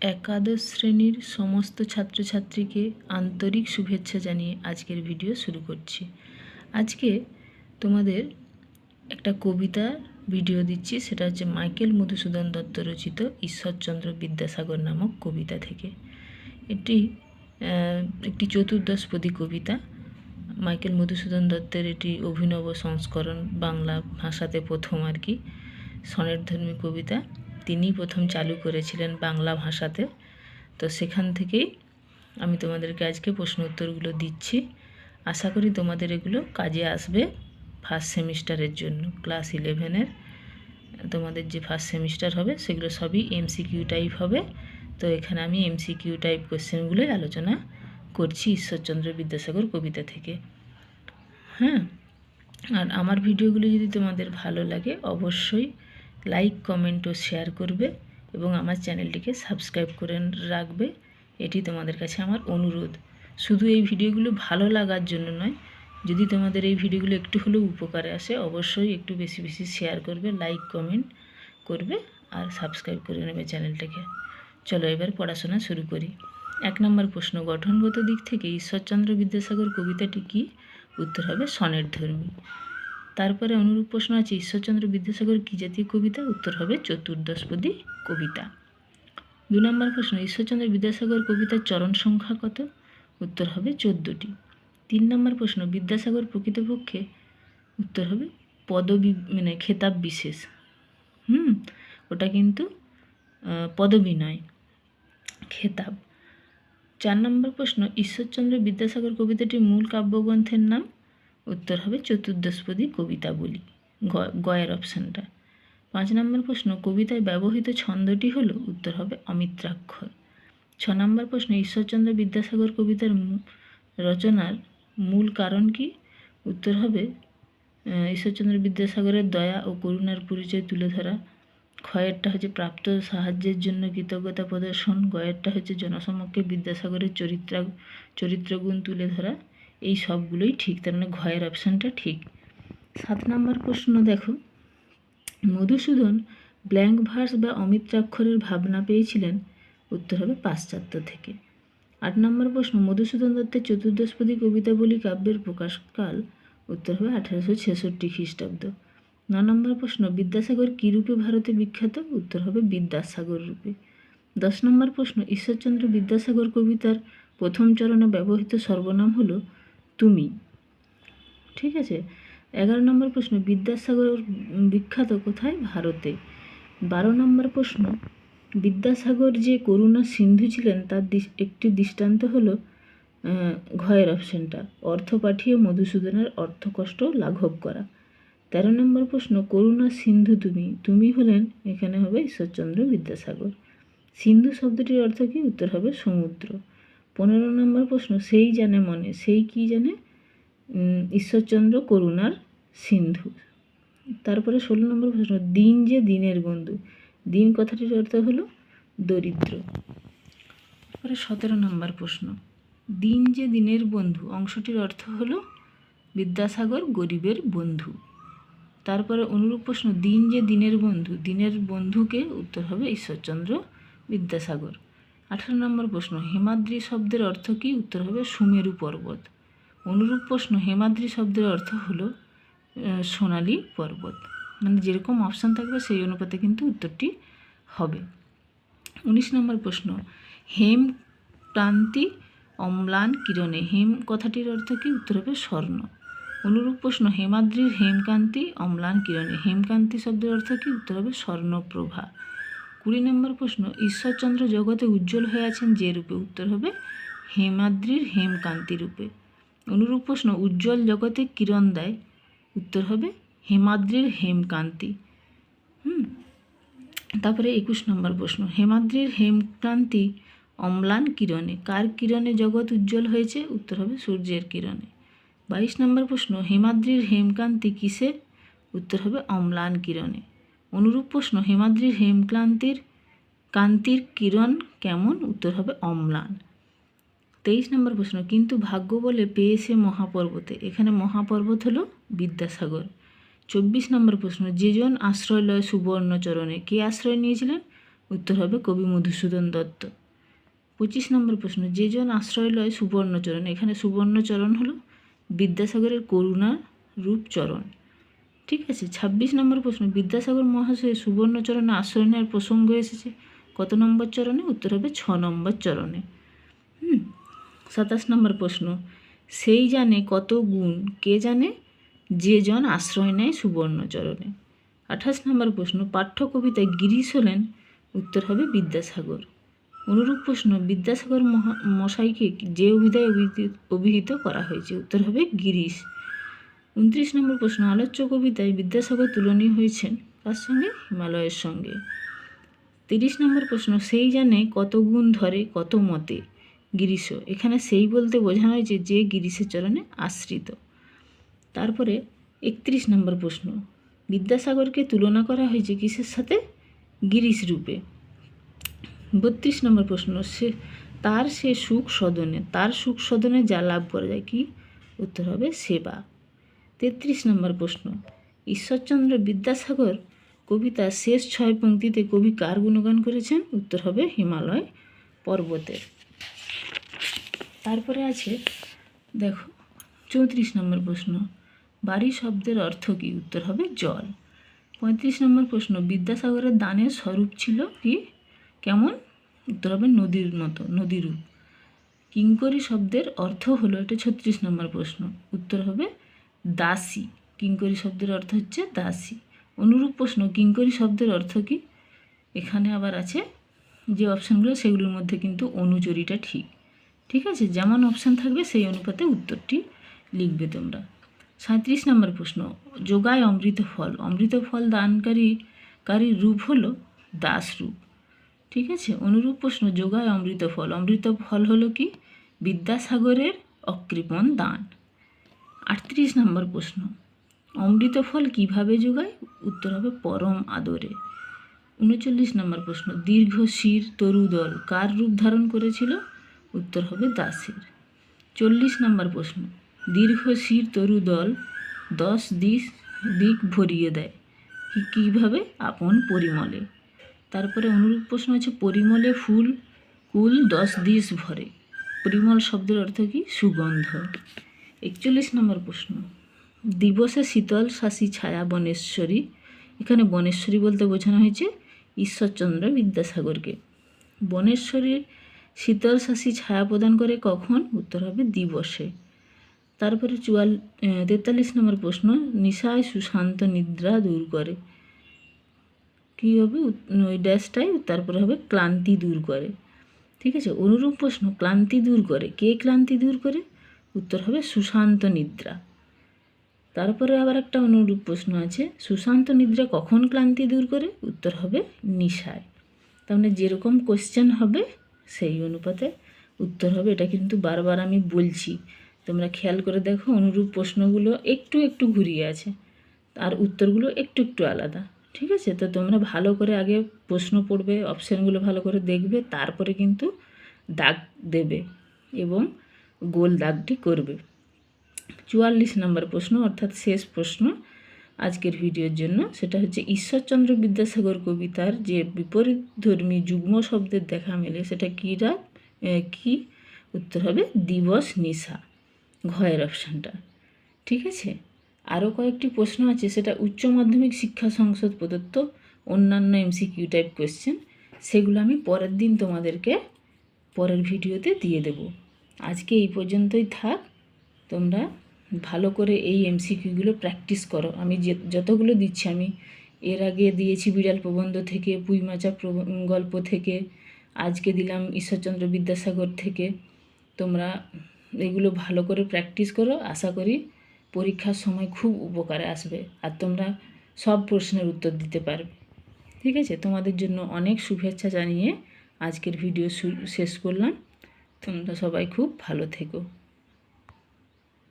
একাদশ শ্রেণির সমস্ত ছাত্রছাত্রীকে আন্তরিক শুভেচ্ছা জানিয়ে আজকের ভিডিও শুরু করছি। আজকে তোমাদের একটা কবিতা ভিডিও দিচ্ছি, সেটা হচ্ছে মাইকেল মধুসূদন দত্ত রচিত ঈশ্বরচন্দ্র বিদ্যাসাগর নামক কবিতা থেকে। এটি একটি চতুর্দশপদী কবিতা। মাইকেল মধুসূদন দত্তের এটি অভিনব সংস্করণ বাংলা ভাষাতে প্রথম আর কি, স্বনির্ধর্মী কবিতা। তিনি প্রথম চালু করেছিলেন বাংলা ভাষাতে। তো সেখান থেকেই আমি তোমাদেরকে আজকে প্রশ্ন উত্তরগুলো দিচ্ছি। আশা করি তোমাদের এগুলো কাজে আসবে ফার্স্ট সেমিস্টারের জন্য। ক্লাস ইলেভেনের তোমাদের যে ফার্স্ট সেমিস্টার হবে সেগুলো সবই এমসিকিউ টাইপ হবে। তো এখানে আমি এমসিকিউ টাইপ কোশ্চেনগুলোই আলোচনা করছি ঈশ্বরচন্দ্র বিদ্যাসাগর কবিতা থেকে। হ্যাঁ আর আমার ভিডিওগুলো যদি তোমাদের ভালো লাগে অবশ্যই লাইক কমেন্ট ও শেয়ার করবে এবং আমার চ্যানেলটিকে সাবস্ক্রাইব করে রাখবে। এটি তোমাদের কাছে আমার অনুরোধ। শুধু এই ভিডিওগুলো ভালো লাগার জন্য নয়, যদি তোমাদের এই ভিডিওগুলো একটু হলেও উপকারে আসে, অবশ্যই একটু বেশি বেশি শেয়ার করবে লাইক কমেন্ট করবে আর সাবস্ক্রাইব করে নেবে চ্যানেলটাকে। চলো এবার পড়াশোনা শুরু করি। এক নম্বর প্রশ্ন, গঠনগত দিক থেকে ঈশ্বরচন্দ্র বিদ্যাসাগর কবিতাটি কি? উত্তর হবে সনের ধর্মী। তারপরে অনুরূপ প্রশ্ন আছে, ঈশ্বরচন্দ্র বিদ্যাসাগর কি জাতীয় কবিতা? উত্তর হবে চতুর্দশপদী কবিতা। দু নম্বর প্রশ্ন, ঈশ্বরচন্দ্র বিদ্যাসাগর কবিতার চরণ সংখ্যা কত? উত্তর হবে চোদ্দোটি। তিন নম্বর প্রশ্ন, বিদ্যাসাগর প্রকৃতপক্ষে? উত্তর হবে পদবি মানে খেতাব বিশেষ। হুম, ওটা কিন্তু পদবি নয়, খেতাব। চার নম্বর প্রশ্ন, ঈশ্বরচন্দ্র বিদ্যাসাগর কবিতাটির মূল কাব্যগ্রন্থের নাম? উত্তর হবে চতুর্দশপদী কবিতাবলী গয়ের অপশানটা। পাঁচ নম্বর প্রশ্ন, কবিতায় ব্যবহৃত ছন্দটি হলো, উত্তর হবে অমিত্রাক্ষর। ছ নম্বর প্রশ্ন, ঈশ্বরচন্দ্র বিদ্যাসাগর কবিতার রচনার মূল কারণ কি? উত্তর হবে ঈশ্বরচন্দ্র বিদ্যাসাগরের দয়া ও করুণার পরিচয় তুলে ধরা। ক্ষয়েরটা হচ্ছে প্রাপ্ত সাহায্যের জন্য কৃতজ্ঞতা প্রদর্শন। গয়েরটা হচ্ছে জনসমক্ষে বিদ্যাসাগরের চরিত্রা, চরিত্রগুণ তুলে ধরা। এই সবগুলোই ঠিক, তার মানে ঘয়ের অপশানটা ঠিক। সাত নম্বর প্রশ্ন দেখো। মধুসূদন ব্ল্যাঙ্ক ভার্স বা অমিত্রাক্ষরের ভাবনা পেয়েছিলেন? উত্তর হবে পাশ্চাত্য থেকে। আট নম্বর প্রশ্ন, মধুসূদন দত্তের চতুর্দশপদী কবিতাবলী কাব্যের প্রকাশকাল? উত্তর হবে আঠারোশো ছেষট্টি খ্রিস্টাব্দ। ন নম্বর প্রশ্ন, বিদ্যাসাগর কী রূপে ভারতে বিখ্যাত? উত্তর হবে বিদ্যাসাগর রূপে। দশ নম্বর প্রশ্ন, ঈশ্বরচন্দ্র বিদ্যাসাগর কবিতার প্রথম চরণে ব্যবহৃত সর্বনাম হলো তুমি। ঠিক আছে? এগারো নম্বর প্রশ্ন, বিদ্যাসাগর বিখ্যাত কোথায়? ভারতে। বারো নম্বর প্রশ্ন, বিদ্যাসাগর যে করুণা সিন্ধু ছিলেন, তার একটি দৃষ্টান্ত হলো ঘয়ের অপশনটা অর্থ পাঠিয়ে মধুসূদনের অর্থকষ্ট লাঘব করা। তেরো নম্বর প্রশ্ন, করুণা সিন্ধু তুমি তুমি হলেন, এখানে হবে ঈশ্বরচন্দ্র বিদ্যাসাগর। সিন্ধু শব্দটির অর্থ কি? উত্তর হবে সমুদ্র। পনেরো নম্বর প্রশ্ন, সেই জানে মনে, সেই কি জানে? ঈশ্বরচন্দ্র করুণার সিন্ধু তারপরে ষোলো নম্বর প্রশ্ন, দিন যে দিনের বন্ধু দিন কথাটির অর্থ হলো দরিদ্র। তারপরে সতেরো নম্বর প্রশ্ন, দিন যে দিনের বন্ধু, অংশটির অর্থ হলো বিদ্যাসাগর গরিবের বন্ধু। তারপরে অনুরূপ প্রশ্ন, দিন যে দিনের বন্ধু, দিনের বন্ধুকে উত্তর হবে ঈশ্বরচন্দ্র বিদ্যাসাগর। আঠারো নম্বর প্রশ্ন, হেমাদ্রি শব্দের অর্থ কী? উত্তর হবে সুমেরু পর্বত। অনুরূপ প্রশ্ন, হেমাদ্রি শব্দের অর্থ হলো সোনালি পর্বত। মানে যেরকম অপশান থাকবে সেই অনুপাতে কিন্তু উত্তরটি হবে। উনিশ নম্বর প্রশ্ন, হেম ক্রান্তি অম্লান কিরণে, হেম কথাটির অর্থ কি? উত্তর হবে স্বর্ণ। অনুরূপ প্রশ্ন, হেমাদ্রির হেমকান্তি অম্লান কিরণে হেমকান্তি শব্দের অর্থ কি? উত্তর হবে স্বর্ণপ্রভা। কুড়ি নম্বর প্রশ্ন, ঈশ্বরচন্দ্র জগতে উজ্জ্বল হয়ে আছেন যে রূপে? উত্তর হবে, হেমাদ্রির হেমকান্তি রূপে। অনুরূপ প্রশ্ন, উজ্জ্বল জগতে কিরণ দেয়? উত্তর হবে, হেমাদ্রির হেমকান্তি। হুম, তারপরে একুশ নম্বর প্রশ্ন, হেমাদ্রির হেমকান্তি অম্লান কিরণে? কার কিরণে জগৎ উজ্জ্বল হয়েছে? উত্তর হবে, সূর্যের কিরণে। বাইশ নম্বর প্রশ্ন, হেমাদ্রির হেমকান্তি কিসে উত্তর হবে, অম্লান কিরণে। অনুরূপ প্রশ্ন হেমাদ্রির হেমক্লান্তির কান্তির কিরণ কেমন? উত্তর হবে, অম্লান। তেইশ নম্বর প্রশ্ন, কিন্তু ভাগ্য বলে পেয়েছে মহাপর্বতে। এখানে মহাপর্বত হলো বিদ্যাসাগর। চব্বিশ নম্বর প্রশ্ন, যেজন আশ্রয় লয় সুবর্ণচরণে। কে আশ্রয় নিয়েছিলেন? উত্তর হবে, কবি মধুসূদন দত্ত। পঁচিশ নম্বর প্রশ্ন, যেজন আশ্রয় লয় সুবর্ণচরণ? এখানে সুবর্ণচরণ হলো বিদ্যাসাগরের করুণার রূপ চরণ ঠিক আছে, ছাব্বিশ নম্বর প্রশ্ন। বিদ্যাসাগর মহাশয় সুবর্ণচরণে আশ্রয় নেওয়ার প্রসঙ্গ এসেছে। কত নম্বর চরণে? উত্তর হবে ছ নম্বর চরণে। হুম, সাতাশ নম্বর প্রশ্ন। সেই জানে কত গুণ, কে জানে? যে জন আশ্রয় নেয় সুবর্ণচরণে। আঠাশ নম্বর প্রশ্ন, পাঠ্য কবিতায় গিরিশ হলেন? উত্তর হবে বিদ্যাসাগর। অনুরূপ প্রশ্ন, বিদ্যাসাগর মহা, মশাইকে যে অভিধায় অভিহিত করা হয়েছে, উত্তর হবে গিরিশ। উনত্রিশ নম্বর প্রশ্ন আলোচ্য কবিতায় বিদ্যাসাগর তুলনীয় হয়েছেন কার সঙ্গে? হিমালয়ের সঙ্গে। তিরিশ নম্বর প্রশ্ন, সেই জানে কত গুণ ধরে, কত মতে? গিরিশ, এখানে সেই বলতে বোঝানো হয়েছে যে গিরিশের চরণে আশ্রিত। তারপরে একত্রিশ নম্বর প্রশ্ন, বিদ্যাসাগরকে তুলনা করা হয়েছে কিসের সাথে? গিরিশ রূপে। বত্রিশ নম্বর প্রশ্ন, সে, তার সে সুখ সদনে, তার সুখ সদনে যা লাভ করা যায় কি? উত্তর হবে সেবা। তেত্রিশ নম্বর প্রশ্ন। ঈশ্বরচন্দ্র বিদ্যাসাগর কবিতার শেষ ছয় পঙ্ক্তিতে কবি কার গুণগান করেছেন? উত্তর হবে হিমালয় পর্বতের। তারপরে আছে, দেখো, চৌত্রিশ নম্বর প্রশ্ন, বাড়ি শব্দের অর্থ কী? উত্তর হবে জল। পঁয়ত্রিশ নম্বর প্রশ্ন, বিদ্যাসাগরের দানের স্বরূপ ছিল কি? কেমন? উত্তর হবে নদীর মতো, নদীরূপ। কিঙ্করি শব্দের অর্থ হলো এটা ছত্রিশ নম্বর প্রশ্ন, উত্তর হবে দাসী। কিঙ্করি শব্দের অর্থ হচ্ছে দাসী। অনুরূপ প্রশ্ন, কিঙ্করি শব্দের অর্থ কি? এখানে আবার আছে যে অপশানগুলো, সেগুলোর মধ্যে কিন্তু অনুচরিটা ঠিক। ঠিক আছে? যেমন অপশান থাকবে, সেই অনুপাতে উত্তরটি লিখবে তোমরা। সাঁত্রিশ নম্বর প্রশ্ন, যোগায় অমৃত ফল। অমৃত ফল দানকারী, কারীর রূপ হলো দাস রূপ ঠিক আছে? অনুরূপ প্রশ্ন, যোগায় অমৃত ফল। অমৃত ফল হলো কি? বিদ্যাসাগরের অকৃপণ দান। আটত্রিশ নম্বর প্রশ্ন, অমৃত ফল কীভাবে যোগায়? উত্তর হবে পরম আদরে। উনচল্লিশ নম্বর প্রশ্ন, দীর্ঘ শির তরুদল কার রূপ ধারণ করেছিল? উত্তর হবে দাসের। চল্লিশ নম্বর প্রশ্ন, দীর্ঘ শির তরুদল দশ দিক দিক ভরিয়ে দেয়, কি কীভাবে? আপন পরিমলে। তারপরে অনুরূপ প্রশ্ন আছে, পরিমলে ফুল কুল দশ দিশ ভরে। পরিমল শব্দের অর্থ কি? সুগন্ধ। একচল্লিশ নম্বর প্রশ্ন। দিবসে শীতল শাসী ছায়া বনেশ্বরী। এখানে বনেশ্বরী বলতে বোঝানো হয়েছে ঈশ্বরচন্দ্র বিদ্যাসাগরকে। বনেশ্বরীর শীতল শাসী ছায়া প্রদান করে কখন? উত্তর হবে দিবসে। তারপরে চুয়াল তেতাল্লিশ নম্বর প্রশ্ন, নিশায় সুশান্ত নিদ্রা দূর করে। কী হবে? ওই ড্যাশটাই, তারপরে হবে ক্লান্তি দূর করে। ঠিক আছে? অনুরূপ প্রশ্ন, ক্লান্তি দূর করে। কে ক্লান্তি দূর করে? উত্তর হবে সুশান্ত নিদ্রা। তারপরে আবার একটা অনুরূপ প্রশ্ন আছে, সুশান্ত নিদ্রা কখন ক্লান্তি দূর করে? উত্তর হবে নিশায়। তার মানে যেরকম কোশ্চেন হবে সেই অনুপাতে উত্তর হবে। এটা কিন্তু বারবার আমি বলছি, তোমরা খেয়াল করে দেখো অনুরূপ প্রশ্নগুলো একটু একটু ঘুরিয়ে আছে, আর উত্তরগুলো একটু একটু আলাদা, ঠিক আছে? তো তোমরা ভালো করে আগে প্রশ্ন পড়বে অপশানগুলো ভালো করে দেখবে, তারপরে কিন্তু দাগ দেবে এবং গোল দাগটি করবে। চুয়াল্লিশ নম্বর প্রশ্ন, অর্থাৎ শেষ প্রশ্ন আজকের ভিডিওর জন্য, সেটা হচ্ছে ঈশ্বরচন্দ্র বিদ্যাসাগর কবিতার যে বিপরীত ধর্মী যুগ্ম শব্দের দেখা মেলে, সেটা কী রাত কী? উত্তর হবে, দিবস নিশা, ঘয়ের অপশানটা। ঠিক আছে? আরও কয়েকটি প্রশ্ন আছে, সেটা উচ্চ মাধ্যমিক শিক্ষা সংসদ প্রদত্ত, অন্যান্য এমসিকিউ টাইপ কোয়েশ্চেন সেগুলো আমি পরের দিন তোমাদেরকে পরের ভিডিওতে দিয়ে দেব। আজকে এই পর্যন্তই থাক। তোমরা ভালো করে এই এমসিকিউগুলো প্র্যাকটিস করো। আমি যতগুলো দিচ্ছি আমি, এর আগে দিয়েছি বিড়াল প্রবন্ধ থেকে পুইমাচা গল্প থেকে, আজকে দিলাম ঈশ্বরচন্দ্র বিদ্যাসাগর থেকে। তোমরা এগুলো ভালো করে প্র্যাকটিস করো। আশা করি পরীক্ষার সময় খুব উপকারে আসবে। আর তোমরা সব প্রশ্নের উত্তর দিতে পারবে। ঠিক আছে? তোমাদের জন্য অনেক শুভেচ্ছা জানিয়ে আজকের ভিডিও শেষ করলাম। তোমরা সবাই খুব ভালো থেকো।